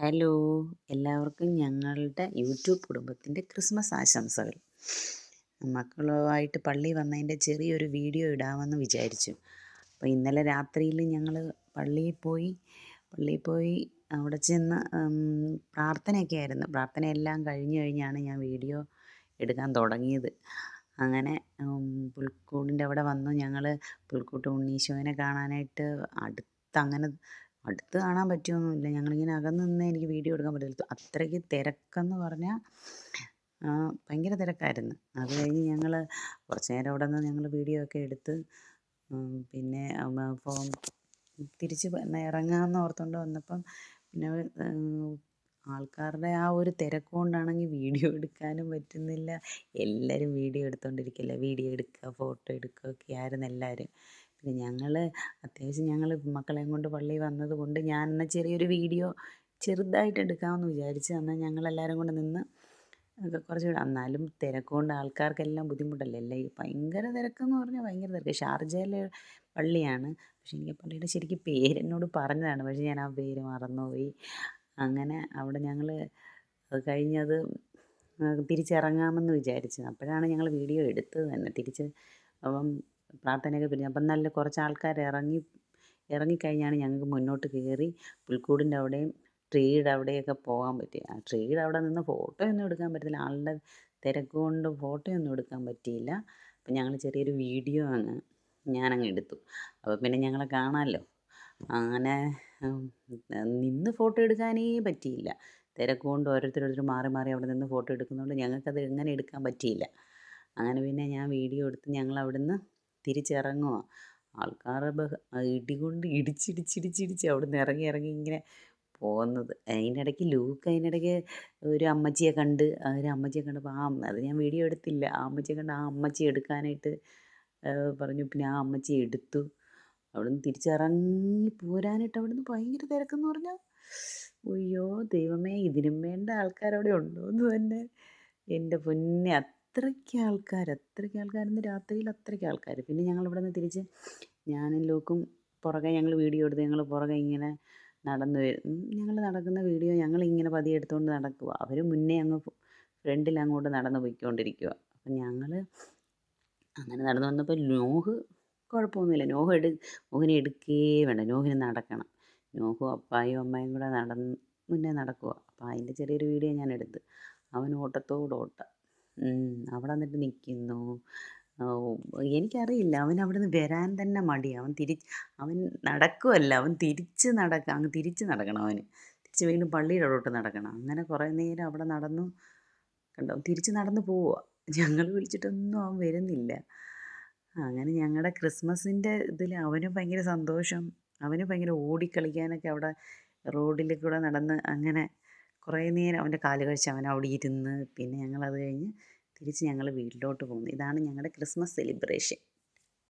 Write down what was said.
Hello എല്ലാവർക്കും ഞങ്ങളുടെ YouTube കുടുംബത്തിന്റെ ക്രിസ്മസ് ആശംസകൾ. മക്കളുമായിട്ട് പള്ളി വന്നതിന്റെ ചെറിയൊരു വീഡിയോ ഇടാമെന്ന് വിചാരിച്ചു. അപ്പോൾ ഇന്നലെ രാത്രിയിൽ ഞങ്ങൾ പള്ളിയിൽ പോയി പള്ളിയിൽ പോയി അവിടെ ചെന്ന് പ്രാർത്ഥനയൊക്കെ ആയിരുന്നു. പ്രാർത്ഥനയെല്ലാം കഴിഞ്ഞു കഴിഞ്ഞാണ് ഞാൻ വീഡിയോ എടുക്കാൻ തുടങ്ങിയത്. അങ്ങനെ പുൽക്കൂടിന്റെ അവിടെ വന്നു ഞങ്ങൾ. പുൽക്കൂട്ട് ഉണ്ണീശോനെ കാണാനായിട്ട് അടുത്തങ്ങനെ അടുത്ത് കാണാൻ പറ്റുമൊന്നുമില്ല ഞങ്ങളിങ്ങനെ അകന്ന് നിന്ന് എനിക്ക് വീഡിയോ എടുക്കാൻ പറ്റില്ല അത്രയ്ക്ക് തിരക്കെന്ന് പറഞ്ഞാൽ ഭയങ്കര തിരക്കായിരുന്നു. അത് കഴിഞ്ഞ് ഞങ്ങൾ കുറച്ച് നേരം അവിടെ നിന്ന് ഞങ്ങൾ വീഡിയോ ഒക്കെ എടുത്ത് പിന്നെ ഫോൺ തിരിച്ച് ഇറങ്ങാമെന്ന് ഓർത്തുകൊണ്ട് വന്നപ്പം പിന്നെ ആൾക്കാരുടെ ആ ഒരു തിരക്ക് കൊണ്ടാണെങ്കിൽ വീഡിയോ എടുക്കാനും പറ്റുന്നില്ല. എല്ലാവരും വീഡിയോ എടുത്തുകൊണ്ടിരിക്കില്ല വീഡിയോ എടുക്കുക ഫോട്ടോ എടുക്കുക ഒക്കെ ആയിരുന്നു എല്ലാവരും ഞങ്ങൾ അത്യാവശ്യം ഞങ്ങൾ മക്കളെയും കൊണ്ട് പള്ളിയിൽ വന്നത് കൊണ്ട് ഞാൻ എന്നാൽ ചെറിയൊരു വീഡിയോ ചെറുതായിട്ട് എടുക്കാമെന്ന് വിചാരിച്ച് എന്നാൽ ഞങ്ങളെല്ലാവരും കൂടെ നിന്ന് കുറച്ച് എന്നാലും തിരക്കുകൊണ്ട് ആൾക്കാർക്കെല്ലാം ബുദ്ധിമുട്ടല്ലേ? അല്ലേ? ഭയങ്കര തിരക്കെന്ന് പറഞ്ഞാൽ ഭയങ്കര തിരക്ക്. ഷാർജയിലെ പള്ളിയാണ്. പക്ഷെ എനിക്ക് പള്ളിയുടെ ശരിക്കും പേരെന്നോട് പറഞ്ഞതാണ്. പക്ഷെ ഞാൻ ആ പേര് മറന്നുപോയി. അങ്ങനെ അവിടെ ഞങ്ങൾ കഴിഞ്ഞത് തിരിച്ചിറങ്ങാമെന്ന് വിചാരിച്ചു അപ്പോഴാണ് ഞങ്ങൾ വീഡിയോ എടുത്തത് തന്നെ. തിരിച്ച് അപ്പം പ്രാർത്ഥനയൊക്കെ പിരിഞ്ഞു അപ്പം നല്ല കുറച്ച് ആൾക്കാർ ഇറങ്ങി ഇറങ്ങിക്കഴിഞ്ഞാണ് ഞങ്ങൾക്ക് മുന്നോട്ട് കയറി പുൽക്കൂടിന്റെ അവിടെയും ട്രീയുടെ അവിടെയൊക്കെ പോകാൻ പറ്റി ആ ട്രീയുടെ അവിടെ നിന്ന് ഫോട്ടോ ഒന്നും എടുക്കാൻ പറ്റത്തില്ല. ആളുടെ തിരക്ക് കൊണ്ട് ഫോട്ടോ ഒന്നും എടുക്കാൻ പറ്റിയില്ല. അപ്പം ഞങ്ങൾ ചെറിയൊരു വീഡിയോ അങ്ങ് ഞാനങ്ങ് എടുത്തു. അപ്പോൾ പിന്നെ ഞങ്ങളെ കാണാമല്ലോ. അങ്ങനെ നിന്ന് ഫോട്ടോ എടുക്കാനേ പറ്റിയില്ല. തിരക്ക് കൊണ്ട് ഓരോരുത്തരോരുത്തർ മാറി മാറി അവിടെ നിന്ന് ഫോട്ടോ എടുക്കുന്നതുകൊണ്ട് ഞങ്ങൾക്കത് എങ്ങനെ എടുക്കാൻ പറ്റിയില്ല. അങ്ങനെ പിന്നെ ഞാൻ വീഡിയോ എടുത്ത് ഞങ്ങൾ അവിടുന്ന് തിരിച്ചിറങ്ങുക. ആൾക്കാരെ ബഹ ഇടികൊണ്ട് ഇടിച്ചിടിച്ചിടിച്ചിടിച്ച് അവിടെ നിന്ന് ഇറങ്ങി ഇറങ്ങി ഇങ്ങനെ പോകുന്നത്. അതിനിടയ്ക്ക് ലൂക്ക് അതിനിടയ്ക്ക് ഒരു അമ്മച്ചിയെ കണ്ട് ഒരു അമ്മച്ചിയെ കണ്ടപ്പോൾ ആ അത് ഞാൻ വീഡിയോ എടുത്തില്ല. ആ അമ്മച്ചിയെ കണ്ട് ആ അമ്മച്ചി എടുക്കാനായിട്ട് പറഞ്ഞു. പിന്നെ ആ അമ്മച്ചി എടുത്തു. നിന്ന് തിരിച്ചിറങ്ങി പോരാനായിട്ട് അവിടുന്ന് ഭയങ്കര തിരക്കെന്ന് പറഞ്ഞാൽ അയ്യോ ദൈവമേ ഇതിനും വേണ്ട ആൾക്കാരവിടെ ഉണ്ടോ എന്ന് തന്നെ. എന്റെ പൊന്നെ അത്രയ്ക്ക് ആൾക്കാർ അത്രയ്ക്ക് ആൾക്കാരെന്ന് രാത്രിയിൽ അത്രയ്ക്ക് ആൾക്കാർ പിന്നെ ഞങ്ങൾ ഇവിടെ നിന്ന് തിരിച്ച് ഞാനും ലൂക്കും പുറകെ ഞങ്ങൾ വീഡിയോ എടുത്ത് ഞങ്ങൾ പുറകെ ഇങ്ങനെ നടന്നു വരും. ഞങ്ങൾ നടക്കുന്ന വീഡിയോ ഞങ്ങളിങ്ങനെ പതിയെ എടുത്തുകൊണ്ട് നടക്കുക അവർ മുന്നേ അങ്ങ് ഫ്രണ്ടിൽ അങ്ങോട്ട് നടന്നു പോയിക്കൊണ്ടിരിക്കുക അപ്പം ഞങ്ങൾ അങ്ങനെ നടന്നു വന്നപ്പോൾ നോഹ് കുഴപ്പമൊന്നുമില്ല നോഹ് എടു നോഹിനെ എടുക്കേ വേണ്ട. നോഹിന് നടക്കണം. നോഹും അപ്പായും അമ്മയും കൂടെ നടന്ന് മുന്നേ നടക്കുക അപ്പോൾ അതിന്റെ ചെറിയൊരു വീഡിയോ ഞാൻ എടുത്ത്. അവൻ ഓട്ടത്തോട് ഓട്ടം. അവിടെ വന്നിട്ട് നിൽക്കുന്നു എനിക്കറിയില്ല. അവൻ അവിടെ നിന്ന് വരാൻ തന്നെ മടി. അവൻ തിരി അവൻ നടക്കുവല്ല. അവൻ തിരിച്ച് നടക്കുക അങ്ങ് തിരിച്ച് നടക്കണം അവന്. തിരിച്ച് വീണ്ടും പള്ളിയുടെ അവിടോട്ട് നടക്കണം. അങ്ങനെ കുറേ നേരം അവിടെ നടന്നു. കണ്ടോ? തിരിച്ച് നടന്ന് പോവുക. ഞങ്ങൾ വിളിച്ചിട്ടൊന്നും അവൻ വരുന്നില്ല. അങ്ങനെ ഞങ്ങളുടെ ക്രിസ്മസിന്റെ ഇതിൽ അവനും ഭയങ്കര സന്തോഷം. അവന് ഭയങ്കര ഓടിക്കളിക്കാനൊക്കെ അവിടെ റോഡിൽ കൂടെ നടന്ന് അങ്ങനെ കുറേ നേരം അവന്റെ കാൽ കഴിച്ച് അവൻ അവിടെ ഇരുന്ന് പിന്നെ ഞങ്ങളത് കഴിഞ്ഞ് തിരിച്ച് ഞങ്ങൾ വീട്ടിലോട്ട് പോന്നു ഇതാണ് ഞങ്ങളുടെ ക്രിസ്മസ് സെലിബ്രേഷൻ.